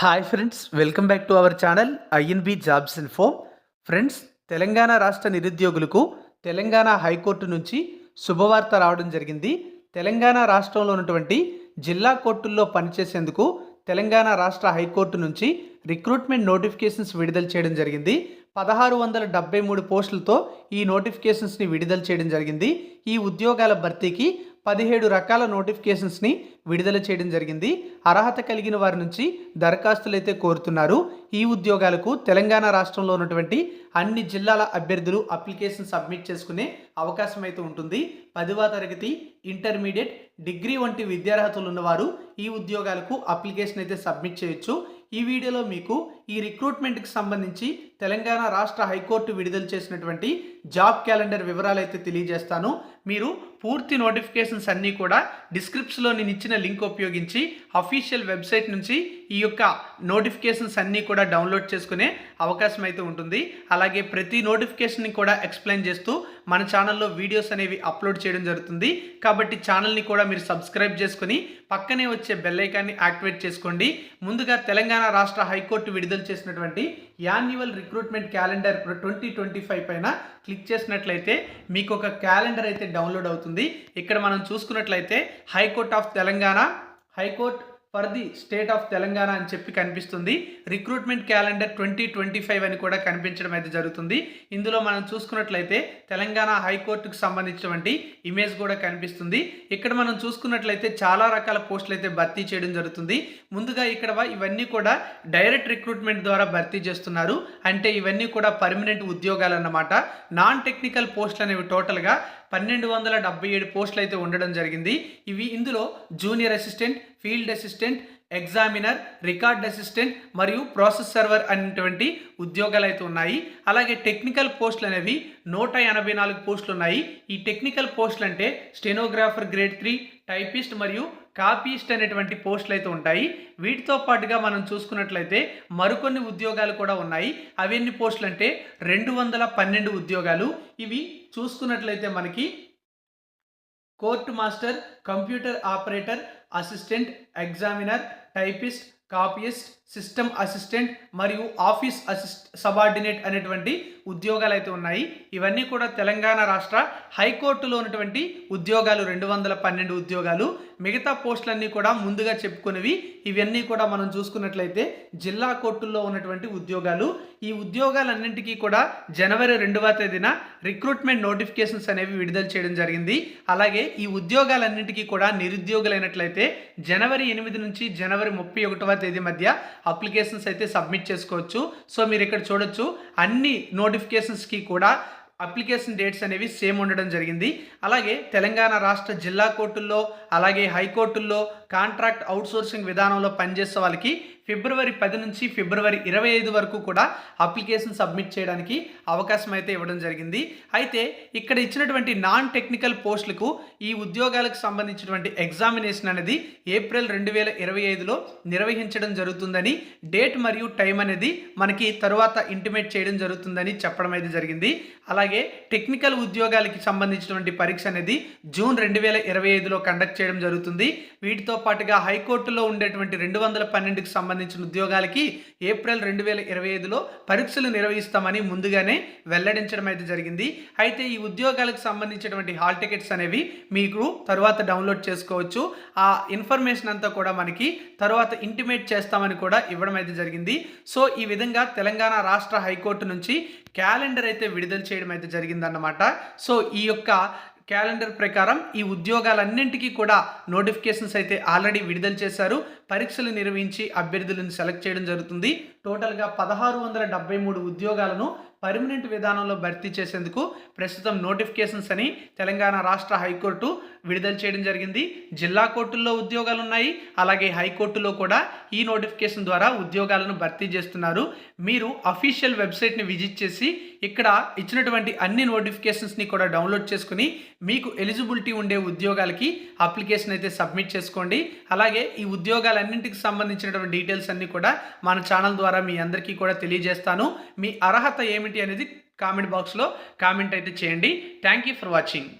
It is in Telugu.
Hi friends welcome back to our channel INB jobs info friends Telangana రాష్ట్ర నిరుద్యోగులకు తెలంగాణ హైకోర్టు నుంచి శుభవార్త రావడం జరిగింది. తెలంగాణ రాష్ట్రంలో ఉన్నటువంటి జిల్లా కోర్టుల్లో పనిచేసేందుకు తెలంగాణ రాష్ట్ర హైకోర్టు నుంచి రిక్రూట్మెంట్ నోటిఫికేషన్స్ విడుదల చేయడం జరిగింది. పదహారు వందల డెబ్బై మూడు పోస్టులతో ఈ నోటిఫికేషన్స్ని విడుదల చేయడం జరిగింది. ఈ ఉద్యోగాల భర్తీకి పదిహేడు రకాల నోటిఫికేషన్స్ని విడుదల చేయడం జరిగింది. అర్హత కలిగిన వారి నుంచి దరఖాస్తులు అయితే కోరుతున్నారు. ఈ ఉద్యోగాలకు తెలంగాణ రాష్ట్రంలో ఉన్నటువంటి అన్ని జిల్లాల అభ్యర్థులు అప్లికేషన్ సబ్మిట్ చేసుకునే అవకాశం అయితే ఉంటుంది. పదివ తరగతి ఇంటర్మీడియట్ డిగ్రీ వంటి విద్యార్హతలు ఉన్నవారు ఈ ఉద్యోగాలకు అప్లికేషన్ అయితే సబ్మిట్ చేయొచ్చు. ఈ వీడియోలో మీకు ఈ రిక్రూట్మెంట్కి సంబంధించి తెలంగాణ రాష్ట్ర హైకోర్టు విడుదల చేసినటువంటి జాబ్ క్యాలెండర్ వివరాలు అయితే తెలియజేస్తాను. మీరు పూర్తి నోటిఫికేషన్స్ అన్నీ కూడా డిస్క్రిప్షన్లో నేను ఇచ్చిన లింక్ ఉపయోగించి అఫీషియల్ వెబ్సైట్ నుంచి ఈ యొక్క నోటిఫికేషన్స్ అన్నీ కూడా డౌన్లోడ్ చేసుకునే అవకాశం అయితే ఉంటుంది. అలాగే ప్రతి నోటిఫికేషన్ని కూడా ఎక్స్ప్లెయిన్ చేస్తూ మన ఛానల్లో వీడియోస్ అనేవి అప్లోడ్ చేయడం జరుగుతుంది. కాబట్టి ఛానల్ని కూడా మీరు సబ్స్క్రైబ్ చేసుకుని పక్కనే వచ్చే బెల్ ఐకాన్ని యాక్టివేట్ చేసుకోండి. ముందుగా తెలంగాణ రాష్ట్ర హైకోర్టు విడుదల చేసినటువంటి annual recruitment calendar twenty twenty five పైన క్లిక్ చేసినట్లయితే మీకు ఒక క్యాలెండర్ అయితే డౌన్లోడ్ అవుతుంది. ఇక్కడ మనం చూసుకున్నట్లయితే high court of Telangana high court for the state of Telangana అని చెప్పి కనిపిస్తుంది. Recruitment calendar twenty twenty five అని కూడా కనిపించడం అయితే జరుగుతుంది. ఇందులో మనం చూసుకున్నట్లయితే తెలంగాణ హైకోర్టుకు సంబంధించినటువంటి ఇమేజ్ కూడా కనిపిస్తుంది. ఇక్కడ మనం చూసుకున్నట్లయితే చాలా రకాల పోస్టులు అయితే భర్తీ చేయడం జరుగుతుంది. ముందుగా ఇక్కడ ఇవన్నీ కూడా డైరెక్ట్ రిక్రూట్మెంట్ ద్వారా భర్తీ చేస్తున్నారు. అంటే ఇవన్నీ కూడా పర్మనెంట్ ఉద్యోగాలు అన్నమాట. నాన్ టెక్నికల్ పోస్టులు అనేవి టోటల్గా పన్నెండు వందల డెబ్బై ఏడు పోస్టులు అయితే ఉండడం జరిగింది. ఇవి ఇందులో junior assistant field assistant examiner record assistant మరియు ప్రాసెస్ సర్వర్ అనేటువంటి ఉద్యోగాలు అయితే ఉన్నాయి. అలాగే టెక్నికల్ పోస్టులు అనేవి నూట ఎనభై నాలుగు పోస్టులు ఉన్నాయి. ఈ టెక్నికల్ పోస్టులు అంటే స్టెనోగ్రాఫర్ గ్రేడ్ త్రీ టైపిస్ట్ మరియు కాపీస్ట్ అనేటువంటి పోస్టులు అయితే ఉంటాయి. వీటితో పాటుగా మనం చూసుకున్నట్లయితే మరికొన్ని ఉద్యోగాలు కూడా ఉన్నాయి. అవి ఎన్ని పోస్టులు అంటే రెండు వందల పన్నెండు ఉద్యోగాలు. ఇవి చూసుకున్నట్లయితే మనకి court master computer operator assistant examiner typist copyist system assistant మరియు ఆఫీస్ అసిస్ట్ సబార్డినేట్ అనేటువంటి ఉద్యోగాలు అయితే ఉన్నాయి. ఇవన్నీ కూడా తెలంగాణ రాష్ట్ర హైకోర్టులో ఉన్నటువంటి ఉద్యోగాలు రెండు వందల పన్నెండు ఉద్యోగాలు. మిగతా పోస్టులన్నీ కూడా ముందుగా చెప్పుకునేవి. ఇవన్నీ కూడా మనం చూసుకున్నట్లయితే జిల్లా కోర్టుల్లో ఉన్నటువంటి ఉద్యోగాలు. ఈ ఉద్యోగాలన్నింటికీ కూడా జనవరి రెండవ తేదీన రిక్రూట్మెంట్ నోటిఫికేషన్స్ అనేవి విడుదల చేయడం జరిగింది. అలాగే ఈ ఉద్యోగాలన్నింటికీ కూడా నిరుద్యోగులైనట్లయితే జనవరి ఎనిమిది నుంచి జనవరి ముప్పై ఒకటవ తేదీ మధ్య అప్లికేషన్స్ అయితే సబ్మిట్ చేసుకోవచ్చు. సో మీరు ఇక్కడ చూడొచ్చు అన్ని నోటిఫికేషన్స్కి కూడా అప్లికేషన్ డేట్స్ అనేవి సేమ్ ఉండడం జరిగింది. అలాగే తెలంగాణ రాష్ట్ర జిల్లా కోర్టుల్లో అలాగే హైకోర్టుల్లో కాంట్రాక్ట్ అవుట్సోర్సింగ్ విధానంలో పనిచేసే వాళ్ళకి ఫిబ్రవరి పది నుంచి ఫిబ్రవరి ఇరవై ఐదు వరకు కూడా అప్లికేషన్ సబ్మిట్ చేయడానికి అవకాశం అయితే ఇవ్వడం జరిగింది. అయితే ఇక్కడ ఇచ్చినటువంటి నాన్ టెక్నికల్ పోస్టులకు ఈ ఉద్యోగాలకు సంబంధించినటువంటి ఎగ్జామినేషన్ అనేది ఏప్రిల్ రెండు వేల ఇరవై ఐదులో నిర్వహించడం జరుగుతుందని డేట్ మరియు టైం అనేది మనకి తరువాత ఇంటిమేట్ చేయడం జరుగుతుందని చెప్పడం అయితే జరిగింది. అలాగే టెక్నికల్ ఉద్యోగాలకి సంబంధించినటువంటి పరీక్ష అనేది జూన్ రెండు వేల ఇరవై ఐదులో కండక్ట్ చేయడం జరుగుతుంది. వీటితో పాటుగా హైకోర్టులో ఉండేటువంటి రెండు వందల పన్నెండుకి సంబంధించిన ఉద్యోగాలకి ఏప్రిల్ రెండు వేల ఇరవై ఐదులో పరీక్షలు నిర్వహిస్తామని ముందుగానే వెల్లడించడం అయితే జరిగింది. అయితే ఈ ఉద్యోగాలకు సంబంధించినటువంటి హాల్ టికెట్స్ అనేవి మీకు తరువాత డౌన్లోడ్ చేసుకోవచ్చు. ఆ ఇన్ఫర్మేషన్ అంతా కూడా మనకి తరువాత ఇంటిమేట్ చేస్తామని కూడా ఇవ్వడం అయితే జరిగింది. సో ఈ విధంగా తెలంగాణ రాష్ట్ర హైకోర్టు నుంచి క్యాలెండర్ అయితే విడుదల చేయడం అయితే జరిగిందన్నమాట. సో ఈ యొక్క క్యాలెండర్ ప్రకారం ఈ ఉద్యోగాలన్నింటికీ కూడా నోటిఫికేషన్స్ అయితే ఆల్రెడీ విడుదల చేశారు. పరీక్షలు నిర్వహించి అభ్యర్థులను సెలెక్ట్ చేయడం జరుగుతుంది. టోటల్గా పదహారు వందల డెబ్బై మూడు ఉద్యోగాలను పర్మనెంట్ విధానంలో భర్తీ చేసేందుకు ప్రస్తుతం నోటిఫికేషన్స్ అని తెలంగాణ రాష్ట్ర హైకోర్టు విడుదల చేయడం జరిగింది. జిల్లా కోర్టుల్లో ఉద్యోగాలు ఉన్నాయి అలాగే హైకోర్టులో కూడా ఈ నోటిఫికేషన్ ద్వారా ఉద్యోగాలను భర్తీ చేస్తున్నారు. మీరు అఫీషియల్ వెబ్సైట్ని విజిట్ చేసి ఇక్కడ ఇచ్చినటువంటి అన్ని నోటిఫికేషన్స్ని కూడా డౌన్లోడ్ చేసుకుని మీకు ఎలిజిబిలిటీ ఉండే ఉద్యోగాలకి అప్లికేషన్ అయితే సబ్మిట్ చేసుకోండి. అలాగే ఈ విషయాలన్నింటికి సంబంధించినటువంటి డీటెయిల్స్ అన్నీ కూడా మన ఛానల్ ద్వారా మీ అందరికీ కూడా తెలియజేస్తాను. మీ అర్హత ఏమిటి అనేది కామెంట్ బాక్స్లో కామెంట్ అయితే చేయండి. Thank you for watching.